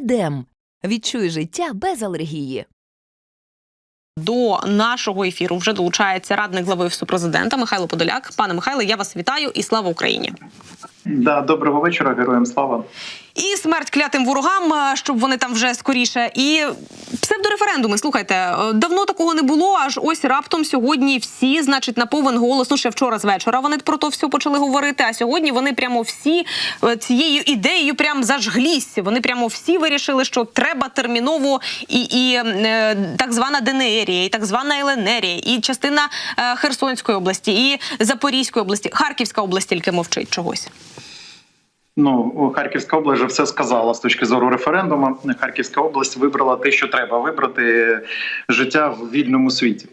Едем. Відчуй життя без алергії. До нашого ефіру вже долучається радник глави офісу президента Михайло Подоляк. Пане Михайле, я вас вітаю і слава Україні. Да, доброго вечора, героям слава. І смерть клятим ворогам, щоб вони там вже скоріше. І псевдореферендуми. Слухайте, е, давно такого не було. Аж ось раптом сьогодні всі, значить, на повен голос. Ну ще вчора з вечора вони про то все почали говорити. А сьогодні вони прямо всі е, цією ідеєю прям зажглісь. Вони прямо всі вирішили, що треба терміново і, і е, так звана ДНРія, і так звана ЛНРія, і частина Херсонської області, і Запорізької області, Харківська область тільки мовчить чогось. Ну, Харківська область вже все сказала з точки зору референдуму. Харківська область вибрала те, що треба вибрати життя в вільному світі.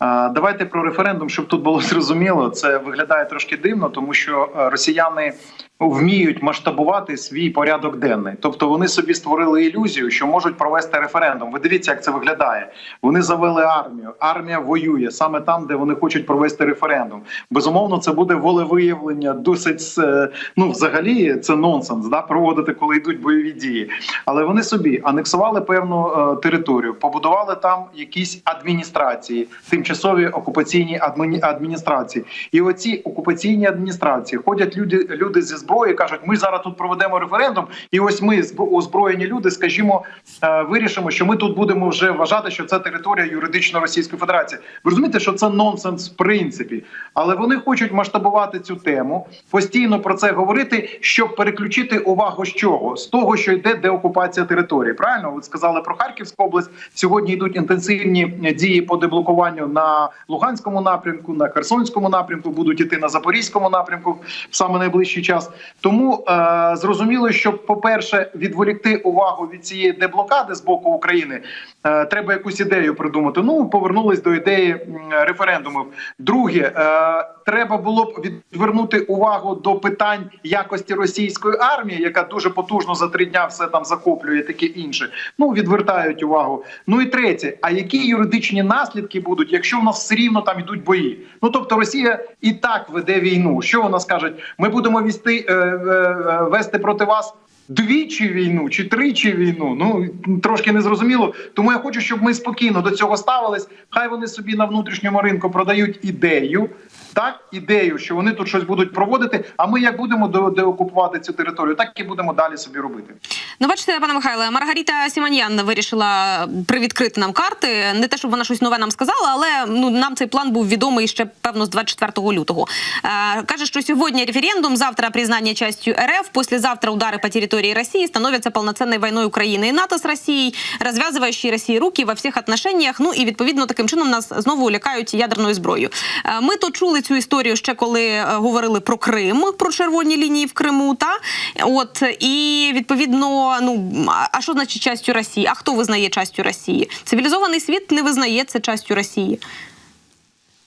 Давайте про референдум, щоб тут було зрозуміло. Це виглядає трошки дивно, тому що е, росіяни вміють масштабувати свій порядок денний. Тобто вони собі створили ілюзію, що можуть провести референдум. Ви дивіться, як це виглядає. Вони завели армію. Армія воює саме там, де вони хочуть провести референдум. Безумовно, це буде волевиявлення. Досить е, ну, взагалі, це нонсенс. Да, проводити, коли йдуть бойові дії. Але вони собі анексували певну е, територію, побудували там якісь адміністрації, тимчасові окупаційні адміні- адміністрації. І оці окупаційні адміністрації ходять люди, люди зі зброї, кажуть, ми зараз тут проведемо референдум, і ось ми зб- озброєні люди, скажімо, е, вирішимо, що ми тут будемо вже вважати, що це територія юридично Російської Федерації. Ви розумієте, що це нонсенс в принципі, але вони хочуть масштабувати цю тему, постійно про це говорити, щоб переключити увагу з чого з того, що йде деокупація території. Правильно, ви сказали про Харківську область. Сьогодні йдуть інтенсивні дії по деблокуванню на Луганському напрямку, на Херсонському напрямку, будуть іти на Запорізькому напрямку в саме найближчий час. Тому е, зрозуміло, що, по-перше, відволікти увагу від цієї деблокади з боку України, е, треба якусь ідею придумати. Ну, повернулись до ідеї референдумів. Друге, е, треба було б відвернути увагу до питань якості російської армії, яка дуже потужно за три дня все там захоплює, таке інше. Ну відвертають увагу. Ну і третє, а які юридичні наслідки будуть, якщо в нас все рівно там йдуть бої? Ну тобто Росія і так веде війну. Що вона скаже? Ми будемо вести е, е, е, вести проти вас. Двічі війну чи тричі війну, ну трошки незрозуміло. Тому я хочу, щоб ми спокійно до цього ставились. Хай вони собі на внутрішньому ринку продають ідею, так ідею, що вони тут щось будуть проводити. А ми як будемо деокупувати цю територію, так і будемо далі собі робити. Ну, бачите, пане Михайле, Маргарита Сіманьян вирішила привідкрити нам карти. Не те, щоб вона щось нове нам сказала, але ну нам цей план був відомий ще певно з 24 лютого. Е, каже, що сьогодні референдум, завтра признання частью РФ, послезавтра удары по территории России становятся полноценной войной Украины и НАТО с Россией, розв'язуючи Росії руки во всіх отношеннях. Ну і відповідно таким чином нас знову лякають ядерною зброєю. Е, Ми то чули цю історію ще коли е, говорили про Крим, про червоні лінії в Криму. Та от і відповідно, ну а що значить частю Росії? А хто визнає частю Росії? Цивілізований світ не визнає це частю Росії.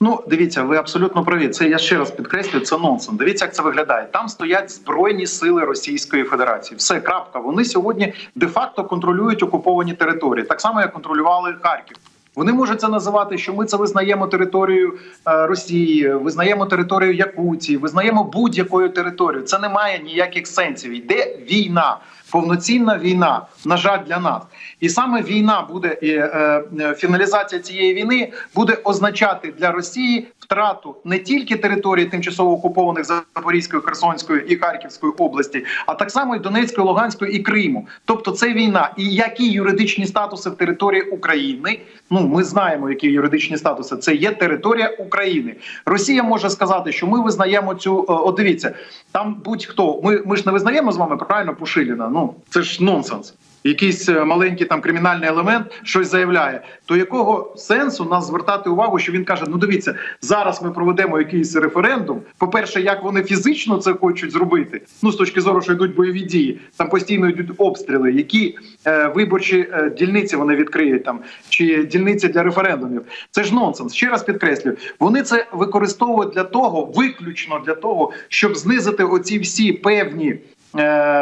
Ну, дивіться, ви абсолютно праві. Це я ще раз підкреслюю, це нонсенс. Дивіться, як це виглядає. Там стоять збройні сили Російської Федерації. Все крапка. Вони сьогодні де-факто контролюють окуповані території, так само як контролювали Харків. Вони можуть це називати, що ми це визнаємо територію е, Росії, визнаємо територію Якутії, визнаємо будь-якою територією. Це не має ніяких сенсів. Йде війна, повноцінна війна. На жаль, для нас. І саме війна буде і е, е, фіналізація цієї війни буде означати для Росії втрату не тільки території тимчасово окупованих Запорізької, Херсонської і Харківської області, а так само і Донецької, Луганської і Криму. Тобто це війна. І які юридичні статуси в території України? Ну ми знаємо, які юридичні статуси. Це є територія України. Росія може сказати, що ми визнаємо цю. е, От дивіться, там будь-хто. Ми, ми ж не визнаємо з вами правильно Пушиліна. Ну це ж нонсенс. Якийсь е, маленький там кримінальний елемент щось заявляє, то якого сенсу нас звертати увагу, що він каже: ну дивіться, зараз ми проведемо якийсь референдум. По-перше, як вони фізично це хочуть зробити, ну з точки зору, що йдуть бойові дії, там постійно йдуть обстріли, які е, виборчі е, дільниці вони відкриють там, чи дільниці для референдумів. Це ж нонсенс. Ще раз підкреслюю, вони це використовують для того, виключно для того, щоб знизити оці всі певні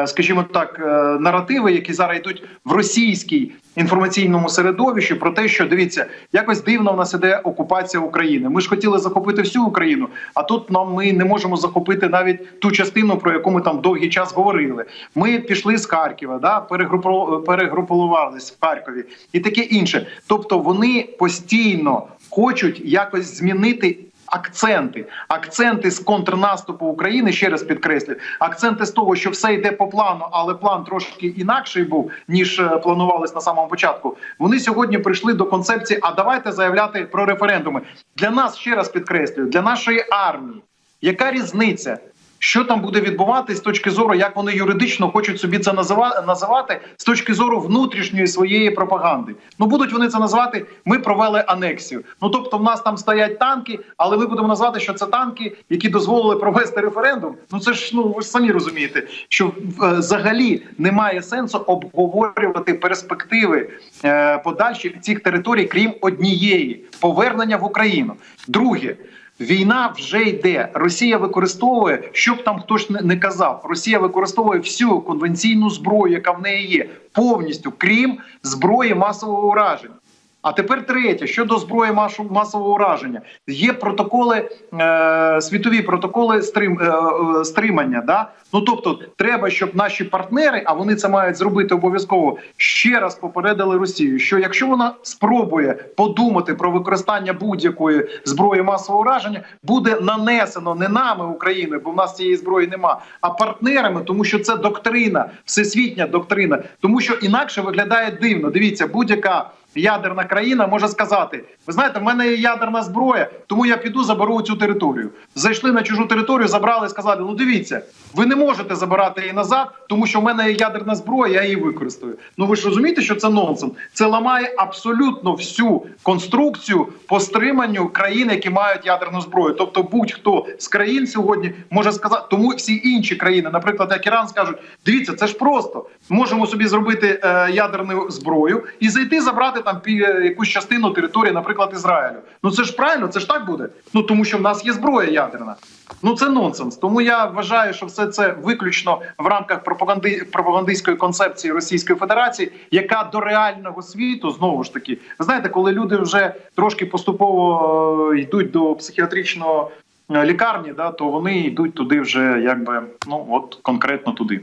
скажімо так, е, наративи, які зараз йдуть в російській інформаційному середовищі, про те, що дивіться, якось дивно в нас іде окупація України. Ми ж хотіли захопити всю Україну, а тут нам ми не можемо захопити навіть ту частину, про яку ми там довгий час говорили. Ми пішли з Харкова, да перегрупу- перегрупувалися в Харкові і таке інше. Тобто вони постійно хочуть якось змінити. Акценти, акценти з контрнаступу України, ще раз підкреслю, акценти з того, що все йде по плану, але план трошки інакший був ніж е, планувалось на самому початку. Вони сьогодні прийшли до концепції: а давайте заявляти про референдуми. Для нас ще раз підкреслюю, для нашої армії. Яка різниця? Що там буде відбуватись з точки зору, як вони юридично хочуть собі це назива- називати з точки зору внутрішньої своєї пропаганди? Ну будуть вони це називати. Ми провели анексію. Ну тобто, в нас там стоять танки, але ми будемо назвати, що це танки, які дозволили провести референдум. Ну це ж ну ви ж самі розумієте, що е, взагалі немає сенсу обговорювати перспективи е, подальші цих територій, крім однієї повернення в Україну. Друге. Війна вже йде. Росія використовує, щоб там хтось не- казав. Росія використовує всю конвенційну зброю, яка в неї є, повністю, крім зброї масового ураження. А тепер третє щодо зброї масового ураження. Є протоколи, е, світові протоколи стрим, е, е, стримання. Да? Ну тобто, треба, щоб наші партнери, а вони це мають зробити обов'язково, ще раз попередили Росію, що якщо вона спробує подумати про використання будь-якої зброї масового ураження, буде нанесено не нами Україною, бо в нас цієї зброї нема, а партнерами, тому що це доктрина, всесвітня доктрина, тому що інакше виглядає дивно. Дивіться, будь-яка. Ядерна країна може сказати: ви знаєте, в мене є ядерна зброя, тому я піду заберу цю територію. Зайшли на чужу територію, забрали, сказали: ну дивіться, ви не можете забирати її назад, тому що в мене є ядерна зброя, я її використаю. Ну ви ж розумієте, що це нонсенс? Це ламає абсолютно всю конструкцію по стриманню країн, які мають ядерну зброю. Тобто, будь-хто з країн сьогодні може сказати, тому всі інші країни, наприклад, як Іран, скажуть: дивіться, це ж просто можемо собі зробити е, ядерну зброю і зайти забрати там пі- е, якусь частину території, наприклад, Ізраїлю. Ну це ж правильно, це ж так буде. Ну тому що в нас є зброя ядерна. Ну це нонсенс. Тому я вважаю, що все це виключно в рамках пропаганди пропагандистської концепції Російської Федерації, яка до реального світу знову ж таки, знаєте, коли люди вже трошки поступово е, йдуть до психіатричного е, лікарні, да, то вони йдуть туди вже якби ну от конкретно туди.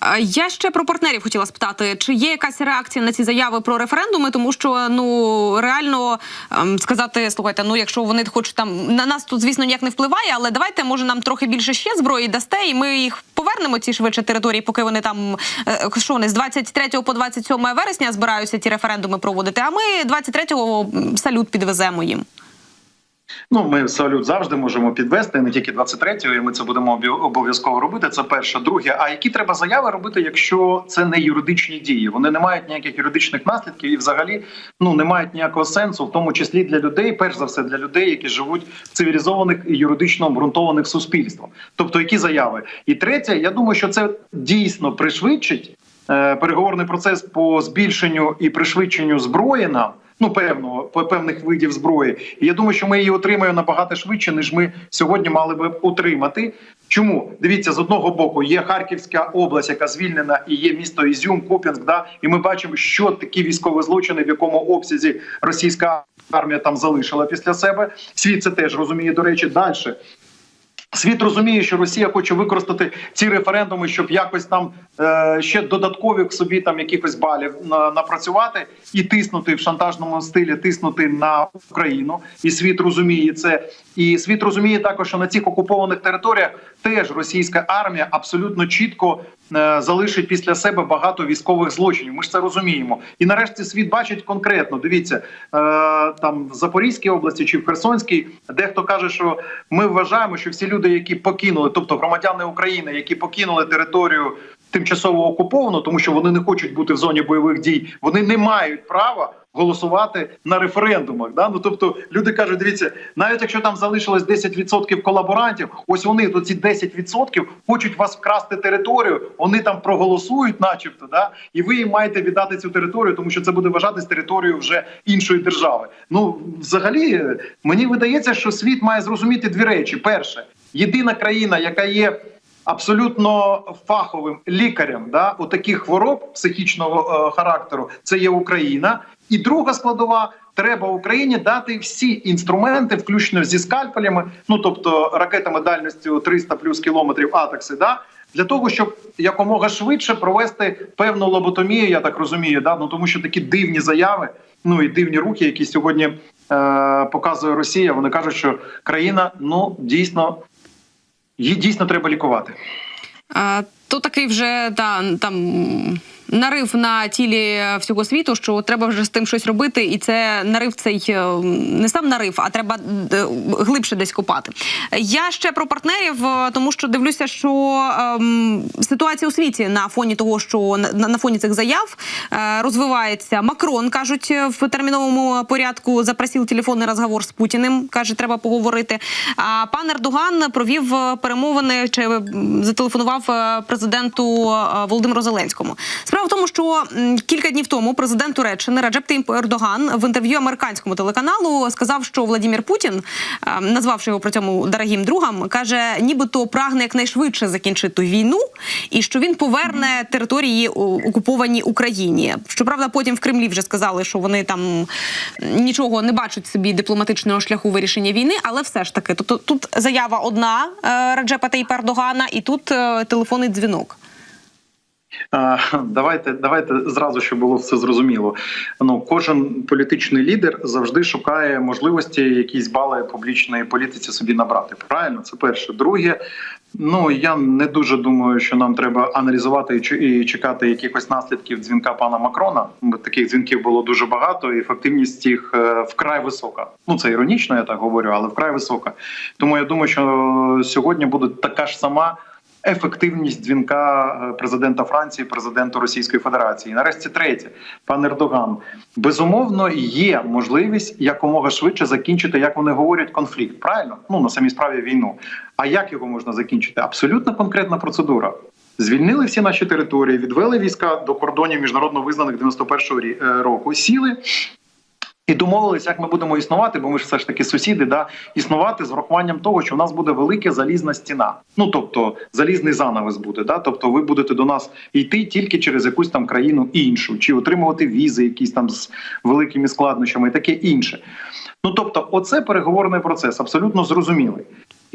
А Я ще про партнерів хотіла спитати, чи є якась реакція на ці заяви про референдуми, тому що ну реально ем, сказати, слухайте, ну якщо вони хочуть там на нас тут, звісно, ніяк не впливає, але давайте може нам трохи більше ще зброї дасте, і ми їх повернемо ці швидше території, поки вони там е, що вони з 23 по 27 вересня збираються ті референдуми проводити. А ми 23-го салют підвеземо їм. Ну, ми салют завжди можемо підвести, не тільки 23-го, і ми це будемо обов'язково робити. Це перше. Друге, а які треба заяви робити, якщо це не юридичні дії? Вони не мають ніяких юридичних наслідків і взагалі ну не мають ніякого сенсу, в тому числі для людей, перш за все для людей, які живуть в цивілізованих і юридично обґрунтованих суспільствах. Тобто, які заяви? І третє, я думаю, що це дійсно пришвидшить е, переговорний процес по збільшенню і пришвидшенню зброї нам. Ну, певного певних видів зброї, і я думаю, що ми її отримаємо набагато швидше, ніж ми сьогодні мали би отримати. Чому дивіться з одного боку є Харківська область, яка звільнена, і є місто Ізюм, Куп'янськ. Да, і ми бачимо, що такі військові злочини, в якому обсязі російська армія там залишила після себе. Світ це теж розуміє. До речі, далі. Світ розуміє, що Росія хоче використати ці референдуми, щоб якось там е, ще к собі там якихось балів на, напрацювати і тиснути в шантажному стилі, тиснути на Україну. І світ розуміє це. І світ розуміє також, що на цих окупованих територіях теж російська армія абсолютно чітко залишить після себе багато військових злочинів. Ми ж це розуміємо. І нарешті світ бачить конкретно. Дивіться, е, там в Запорізькій області чи в Херсонській, дехто каже, що ми вважаємо, що всі люди, які покинули, тобто громадяни України, які покинули територію тимчасово окуповану, тому що вони не хочуть бути в зоні бойових дій, вони не мають права. Голосувати на референдумах, да ну тобто люди кажуть, дивіться, навіть якщо там залишилось 10% колаборантів, ось вони то ці 10% хочуть вас вкрасти територію. Вони там проголосують, начебто, да, і ви їм маєте віддати цю територію, тому що це буде вважатись територією вже іншої держави. Ну, взагалі, мені видається, що світ має зрозуміти дві речі: перше, єдина країна, яка є абсолютно фаховим лікарем да, у таких хвороб психічного е, характеру це є Україна. І друга складова треба Україні дати всі інструменти, включно зі скальпелями, ну тобто ракетами дальністю 300 плюс кілометрів атакси, да, для того, щоб якомога швидше провести певну лоботомію, я так розумію, да, ну тому що такі дивні заяви, ну і дивні рухи, які сьогодні е, показує Росія. Вони кажуть, що країна ну дійсно її дійсно треба лікувати. А, То такий вже да, там нарив на тілі всього світу, що треба вже з тим щось робити, і це нарив цей е, не сам нарив, а треба е, глибше десь копати. Я ще про партнерів, е, тому що дивлюся, що ем, ситуація у світі на фоні того, що на, на фоні цих заяв е, розвивається. Макрон кажуть в терміновому порядку запросив телефонний розговор з Путіним. каже, треба поговорити. А пан Ердоган провів перемовини чи зателефонував президенту Володимиру Зеленському. Справа в тому, що кілька днів тому президент Туреччини Раджеп Таyyip Ердоган в інтерв'ю американському телеканалу сказав, що Владимир Путін, е, назвавши його при цьому дорогим другом, каже, нібито прагне якнайшвидше закінчити війну, і що він поверне території окуповані Україні. Щоправда, потім в Кремлі вже сказали, що вони там нічого не бачать собі дипломатичного шляху вирішення війни, але все ж таки, тобто тут заява одна е, Раджепа Таyyipа Ердогана, і тут е, телефонний дзвінок. Давайте, давайте зразу, щоб було все зрозуміло. Ну, кожен політичний лідер завжди шукає можливості якісь бали публічної політиці собі набрати. Правильно, це перше. Друге, ну я не дуже думаю, що нам треба аналізувати і чекати якихось наслідків дзвінка пана Макрона. Таких дзвінків було дуже багато, і ефективність їх е, вкрай висока. Ну це іронічно, я так говорю, але вкрай висока. Тому я думаю, що сьогодні буде така ж сама ефективність дзвінка е, президента Франції, президенту Російської Федерації. І нарешті третє, пан Ердоган. Безумовно, є можливість якомога швидше закінчити, як вони говорять, конфлікт. Правильно? Ну на самій справі війну. А як його можна закінчити? Абсолютно конкретна процедура. Звільнили всі наші території, відвели війська до кордонів міжнародно визнаних 91-го рі- е, року. Сіли і домовились, як ми будемо існувати, бо ми ж все ж таки сусіди, да існувати з врахуванням того, що в нас буде велика залізна стіна. Ну тобто залізний занавес буде. Да? Тобто, ви будете до нас йти тільки через якусь там країну іншу, чи отримувати візи, якісь там з великими складнощами, і таке інше. Ну тобто, оце переговорний процес абсолютно зрозумілий.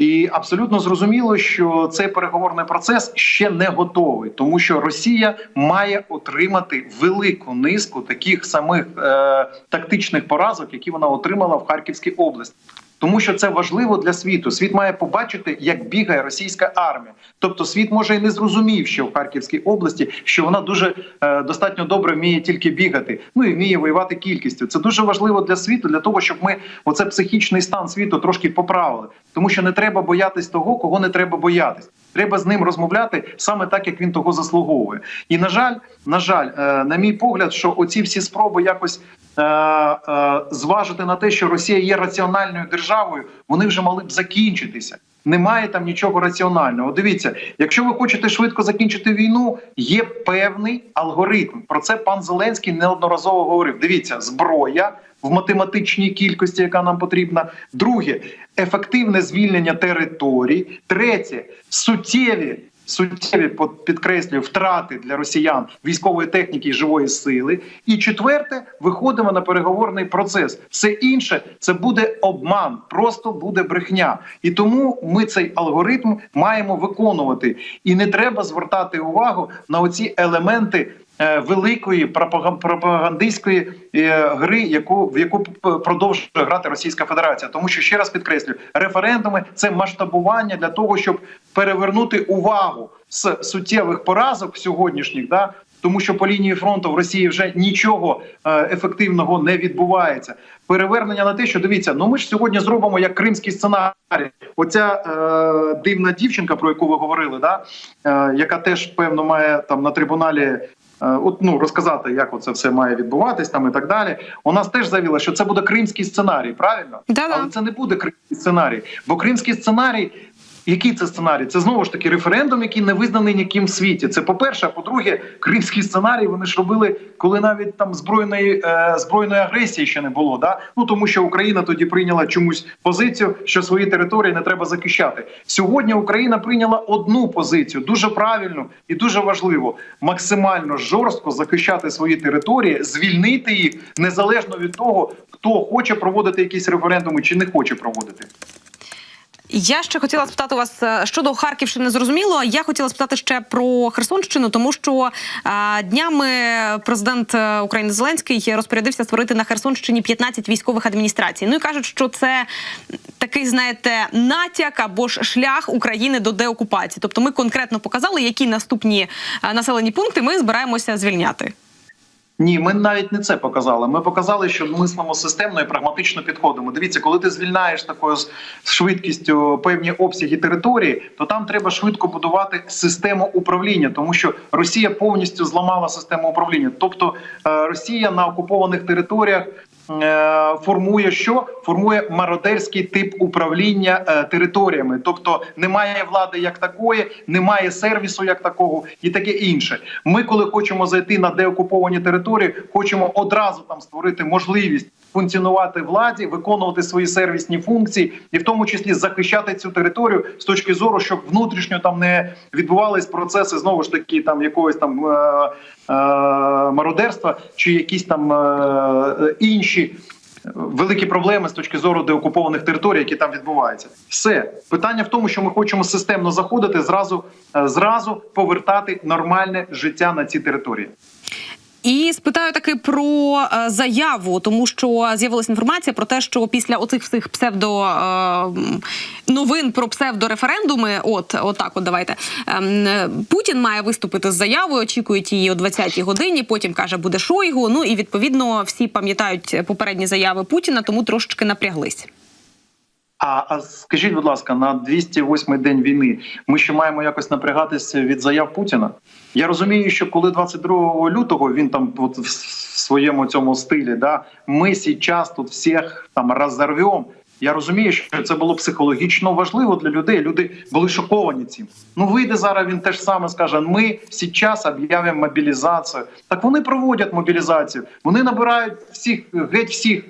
І абсолютно зрозуміло, що цей переговорний процес ще не готовий, тому що Росія має отримати велику низку таких самих е, тактичних поразок, які вона отримала в Харківській області. Тому що це важливо для світу. Світ має побачити, як бігає російська армія. Тобто, світ може і не зрозумів, що в Харківській області, що вона дуже е, достатньо добре вміє тільки бігати, ну і вміє воювати кількістю. Це дуже важливо для світу, для того, щоб ми оце психічний стан світу трошки поправили. Тому що не треба боятись того, кого не треба боятись. Треба з ним розмовляти саме так, як він того заслуговує. І на жаль, на жаль, е, на мій погляд, що оці всі спроби якось е, е, зважити на те, що Росія є раціональною державою, вони вже мали б закінчитися. Немає там нічого раціонального. Дивіться, якщо ви хочете швидко закінчити війну, є певний алгоритм. Про це пан Зеленський неодноразово говорив. Дивіться, зброя в математичній кількості, яка нам потрібна. Друге ефективне звільнення територій. Третє суттєві. Суттєві підкреслюю втрати для росіян військової техніки і живої сили. І четверте, виходимо на переговорний процес. Все інше це буде обман, просто буде брехня. І тому ми цей алгоритм маємо виконувати. І не треба звертати увагу на оці елементи великої пропагандистської е, гри, яку в яку продовжує грати Російська Федерація. Тому що ще раз підкреслю, референдуми це масштабування для того, щоб перевернути увагу з суттєвих поразок сьогоднішніх, да. Тому що по лінії фронту в Росії вже нічого е, ефективного не відбувається. Перевернення на те, що дивіться, ну ми ж сьогодні зробимо як кримський сценарій. Оця е, дивна дівчинка, про яку ви говорили, да, е, яка теж певно має там на трибуналі е, от, ну, розказати, як це все має відбуватись там і так далі. У нас теж заявила, що це буде кримський сценарій, правильно? Да-да. Але це не буде кримський сценарій, бо кримський сценарій. Який це сценарій? Це знову ж таки референдум, який не визнаний ніким в світі. Це по-перше, а по-друге, кримський сценарій вони ж робили, коли навіть там збройної е, збройної агресії ще не було. Да? Ну тому що Україна тоді прийняла чомусь позицію, що свої території не треба захищати. Сьогодні Україна прийняла одну позицію, дуже правильну і дуже важливо максимально жорстко захищати свої території, звільнити їх незалежно від того, хто хоче проводити якісь референдуми чи не хоче проводити. Я ще хотіла спитати у вас е, щодо Харківщини. Зрозуміло. Я хотіла спитати ще про Херсонщину, тому що е, днями президент е, України Зеленський розпорядився створити на Херсонщині 15 військових адміністрацій. Ну і кажуть, що це такий, знаєте, натяк або ж шлях України до деокупації. Тобто, ми конкретно показали, які наступні населені пункти ми збираємося звільняти. Ні, ми навіть не це показали. Ми показали, що мислимо системно і прагматично підходимо. Дивіться, коли ти звільняєш такою з швидкістю певні обсяги території, то там треба швидко будувати систему управління, тому що Росія повністю зламала систему управління. Тобто е, Росія на окупованих територіях. Е, Формує що формує мародерський тип управління е, територіями, тобто немає влади як такої, немає сервісу як такого, і таке інше. Ми, коли хочемо зайти на деокуповані території, хочемо одразу там створити можливість функціонувати владі, виконувати свої сервісні функції, і в тому числі захищати цю територію з точки зору, щоб внутрішньо там не відбувались процеси знову ж таки там якогось там е, е, мародерства чи якісь там е, інші. Великі проблеми з точки зору деокупованих територій, які там відбуваються, все питання в тому, що ми хочемо системно заходити, зразу е, зразу повертати нормальне життя на ці території. І спитаю таки про е, заяву, тому що з'явилася інформація про те, що після оцих всіх псевдо е, новин про псевдореферендуми, от отак, от давайте ем, е, Путін має виступити з заявою. Очікують її о 20-й годині. Потім каже, буде Шойгу. Ну і відповідно всі пам'ятають попередні заяви Путіна, тому трошечки напряглись. А, а скажіть, будь ласка, на 208-й день війни ми ще маємо якось напрягатися від заяв Путіна? Я розумію, що коли 22 лютого він там от в своєму цьому стилі, да ми зараз тут всіх там розорвемо. Я розумію, що це було психологічно важливо для людей. Люди були шоковані цим. Ну вийде зараз. Він теж саме скаже: ми зараз об'явимо мобілізацію. Так вони проводять мобілізацію. Вони набирають всіх геть всіх.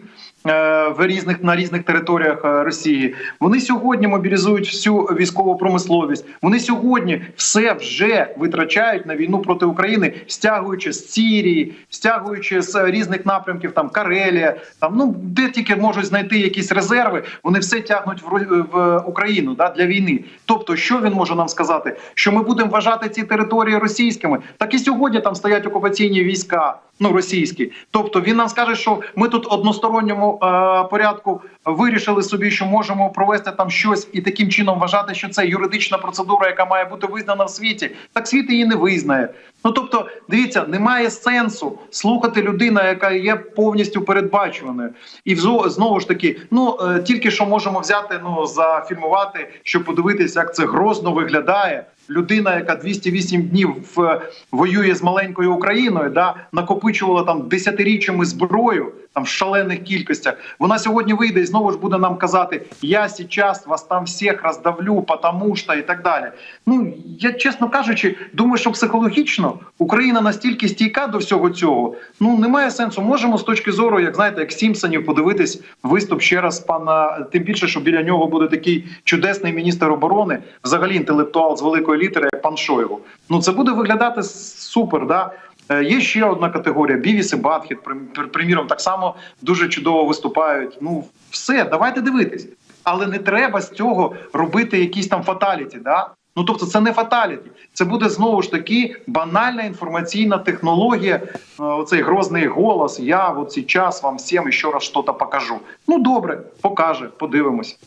Е, В різних на різних територіях е, Росії вони сьогодні мобілізують всю військову промисловість. Вони сьогодні все вже витрачають на війну проти України, стягуючи з Сірії, стягуючи з різних напрямків, там Карелія, там ну де тільки можуть знайти якісь резерви, вони все тягнуть в, в Україну да, для війни. Тобто, що він може нам сказати? Що ми будемо вважати ці території російськими? Так і сьогодні там стоять окупаційні війська. Ну, російські, тобто він нам скаже, що ми тут односторонньому е, порядку вирішили собі, що можемо провести там щось і таким чином вважати, що це юридична процедура, яка має бути визнана в світі. Так світ її не визнає. Ну тобто, дивіться, немає сенсу слухати людину, яка є повністю передбачуваною, і знову ж таки, ну е, тільки що можемо взяти, ну зафільмувати, щоб подивитися, як це грозно виглядає. Людина, яка 208 днів в, воює з маленькою Україною, да накопичувала там десятиріччями зброю там в шалених кількостях. Вона сьогодні вийде і знову ж буде нам казати: Я зараз вас там всіх роздавлю, потому що і так далі. Ну я чесно кажучи, думаю, що психологічно Україна настільки стійка до всього цього. Ну немає сенсу. Можемо з точки зору, як знаєте, як Сімпсонів, подивитись виступ ще раз пана. Тим більше, що біля нього буде такий чудесний міністр оборони, взагалі інтелектуал з великої літери, як пан Шойгу. Ну це буде виглядати супер. Да? Е, Є ще одна категорія Бівіс і Батхіт, прим- приміром, так само дуже чудово виступають. Ну, все, давайте дивитись. Але не треба з цього робити якісь там фаталіті. Да? Ну тобто, це не фаталіті, це буде знову ж таки банальна інформаційна технологія. е, Оцей грозний голос. Я от зараз вам всім ще раз щось покажу. Ну добре, покаже, подивимось.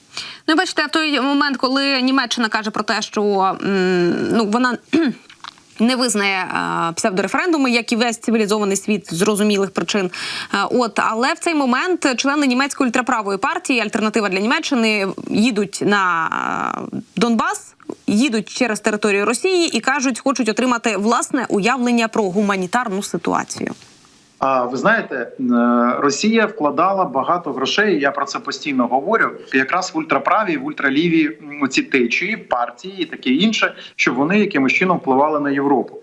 Ну, бачите, в той момент, коли Німеччина каже про те, що ну вона. Не визнає е, псевдореферендуми, як і весь цивілізований світ зрозумілих причин. Е, от але в цей момент члени німецької ультраправої партії Альтернатива для Німеччини їдуть на е, Донбас, їдуть через територію Росії і кажуть, хочуть отримати власне уявлення про гуманітарну ситуацію. А ви знаєте, е, Росія вкладала багато грошей. Я про це постійно говорю. Якраз в ультраправі, в ультраліві ці течії, партії і таке інше, щоб вони якимось чином впливали на Європу.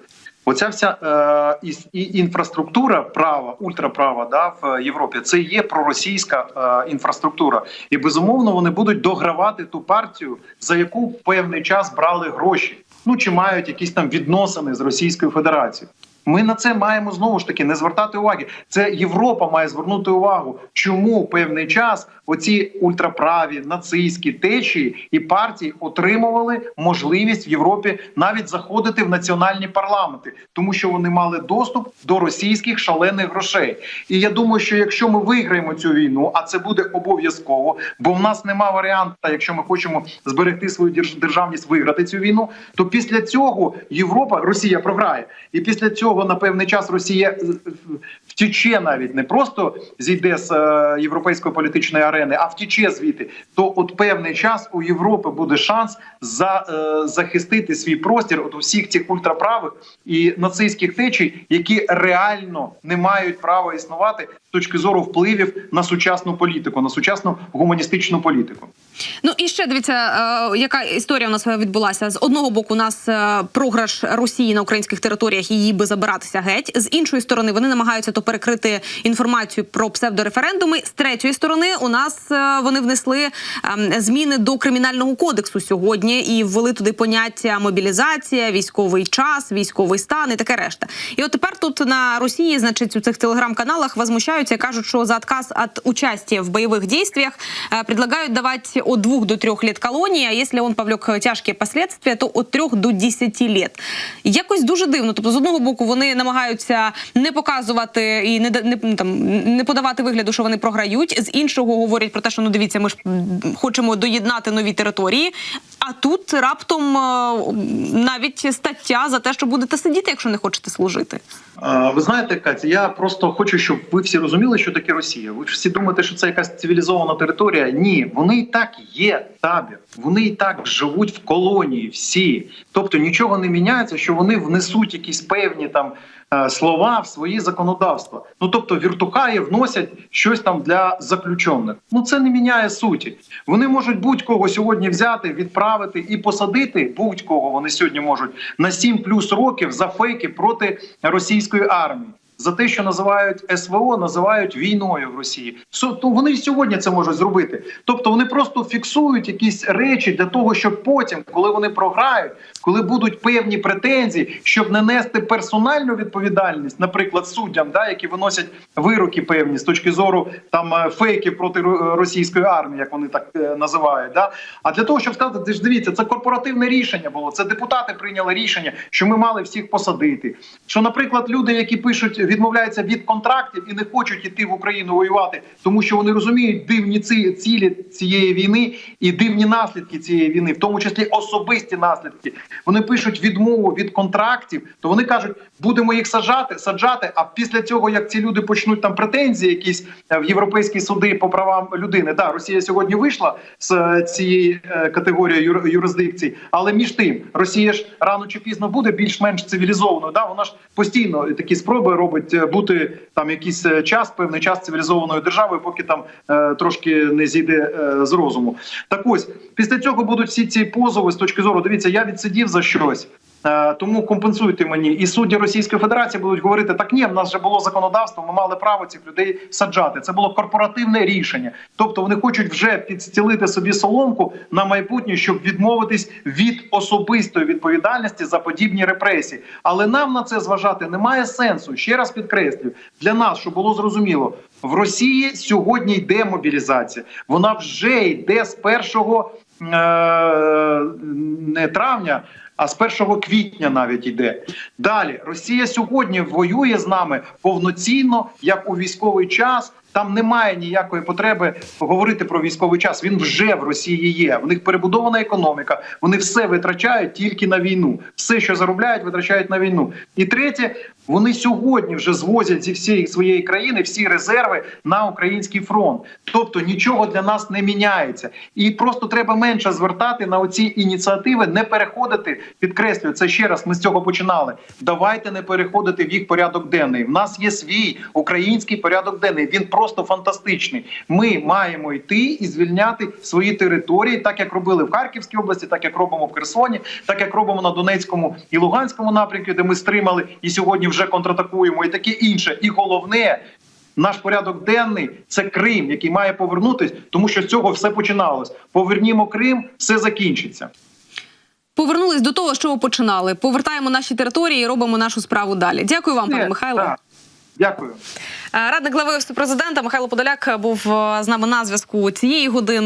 Оця вся е, і, і інфраструктура права, ультраправа да, в Європі це є проросійська е, інфраструктура, і безумовно вони будуть догравати ту партію, за яку певний час брали гроші. Ну чи мають якісь там відносини з Російською Федерацією. Ми на це маємо знову ж таки не звертати уваги. Це Європа має звернути увагу, чому певний час оці ультраправі нацистські течії і партії отримували можливість в Європі навіть заходити в національні парламенти, тому що вони мали доступ до російських шалених грошей. І я думаю, що якщо ми виграємо цю війну, а це буде обов'язково, бо в нас нема варіанту, якщо ми хочемо зберегти свою держ- державність, виграти цю війну, то після цього Європа Росія програє, і після цього на певний час Росія е, втіче навіть не просто зійде з е, європейської політичної арени, а втіче звідти. То от певний час у Європи буде шанс за е, захистити свій простір от усіх цих ультраправих і нацистських течій, які реально не мають права існувати точки зору впливів на сучасну політику, на сучасну гуманістичну політику. Ну і ще дивіться, е, яка історія у нас відбулася. З одного боку, у нас е, програш Росії на українських територіях і її би забиратися геть. З іншої сторони, вони намагаються то перекрити інформацію про псевдореферендуми. З третьої сторони, у нас е, вони внесли ем, зміни до кримінального кодексу сьогодні і ввели туди поняття мобілізація, військовий час, військовий стан і таке решта. І от тепер тут на Росії, значить, у цих телеграм-каналах возмущаються, кажуть, що за отказ от участия в бойових дійствах э, предлагают давать от двух до трех лет колонії, а якщо він повлек тяжкі последствия, то от трьох до 10 лет. Якось дуже дивно. Тобто, з одного боку, вони намагаються не показувати і не, не, ну, там, не подавати вигляду, що вони програють. З іншого говорять про те, що ну дивіться, ми ж хочемо доєднати нові території. А тут раптом е, навіть стаття за те, що будете сидіти, якщо не хочете служити. Ви знаєте, Катя, я просто хочу, щоб ви всі розуміли, що таке Росія. Ви всі думаєте, що це якась цивілізована територія. Ні, вони і так є табір. Вони і так живуть в колонії всі. Тобто нічого не міняється, що вони внесуть якісь певні там слова в свої законодавства. Ну тобто віртухаї вносять щось там для заключених. Ну це не міняє суті. Вони можуть будь-кого сьогодні взяти, відправити і посадити будь-кого. Вони сьогодні можуть на 7 плюс років за фейки проти російської армії. За те, що називають СВО, називають війною в Росії. То вони сьогодні це можуть зробити. Тобто вони просто фіксують якісь речі для того, щоб потім, коли вони програють, коли будуть певні претензії, щоб не нести персональну відповідальність, наприклад, суддям, да, які виносять вироки певні з точки зору там е, фейків проти російської армії, як вони так е, називають. Да? А для того, щоб сказати, дивіться, це корпоративне рішення було. Це депутати прийняли рішення, що ми мали всіх посадити. Що, наприклад, люди, які пишуть, відмовляються від контрактів і не хочуть іти в Україну воювати, тому що вони розуміють дивні ці цілі цієї війни і дивні наслідки цієї війни, в тому числі особисті наслідки. Вони пишуть відмову від контрактів, то вони кажуть, будемо їх саджати, саджати. А після цього, як ці люди почнуть там претензії, якісь е, в європейські суди по правам людини, да, Росія сьогодні вийшла з е, цієї е, категорії юр- юрисдикцій, але між тим Росія ж рано чи пізно буде більш-менш цивілізованою. Да, вона ж постійно такі спроби робить е, бути там якийсь е, час, певний час цивілізованою державою, поки там е, трошки не зійде е, з розуму. Так ось після цього будуть всі ці позови з точки зору. Дивіться, я відсидів за щось. Е, Тому компенсуйте мені, і судді Російської Федерації будуть говорити: так ні, в нас вже було законодавство, ми мали право цих людей саджати. Це було корпоративне рішення. Тобто вони хочуть вже підстілити собі соломку на майбутнє, щоб відмовитись від особистої відповідальності за подібні репресії. Але нам на це зважати немає сенсу. Ще раз підкреслюю для нас, щоб було зрозуміло, в Росії сьогодні йде мобілізація. Вона вже йде з першого е, не травня. А з 1 квітня навіть йде далі. Росія сьогодні воює з нами повноцінно, як у військовий час, Там немає ніякої потреби говорити про військовий час. Він вже в Росії є. В них перебудована економіка. Вони все витрачають тільки на війну. Все, що заробляють, витрачають на війну. І третє, вони сьогодні вже звозять зі всієї своєї країни всі резерви на український фронт. Тобто нічого для нас не міняється, і просто треба менше звертати на оці ініціативи, не переходити. Підкреслюю це ще раз. Ми з цього починали. Давайте не переходити в їх порядок денний. В нас є свій український порядок денний. Він просто фантастичний. Ми маємо йти і звільняти свої території, так як робили в Харківській області, так як робимо в Херсоні, так як робимо на Донецькому і Луганському напрямку, де ми стримали і сьогодні вже контратакуємо, і таке інше. І головне. Наш порядок денний це Крим, який має повернутись, тому що з цього все починалось. Повернімо Крим, все закінчиться. Повернулись до того, що починали. Повертаємо наші території і робимо нашу справу далі. Дякую вам, пане Все, Михайло. Дякую. Е, Радник глави офісу президента Михайло Подоляк був е, з нами на зв'язку цієї години.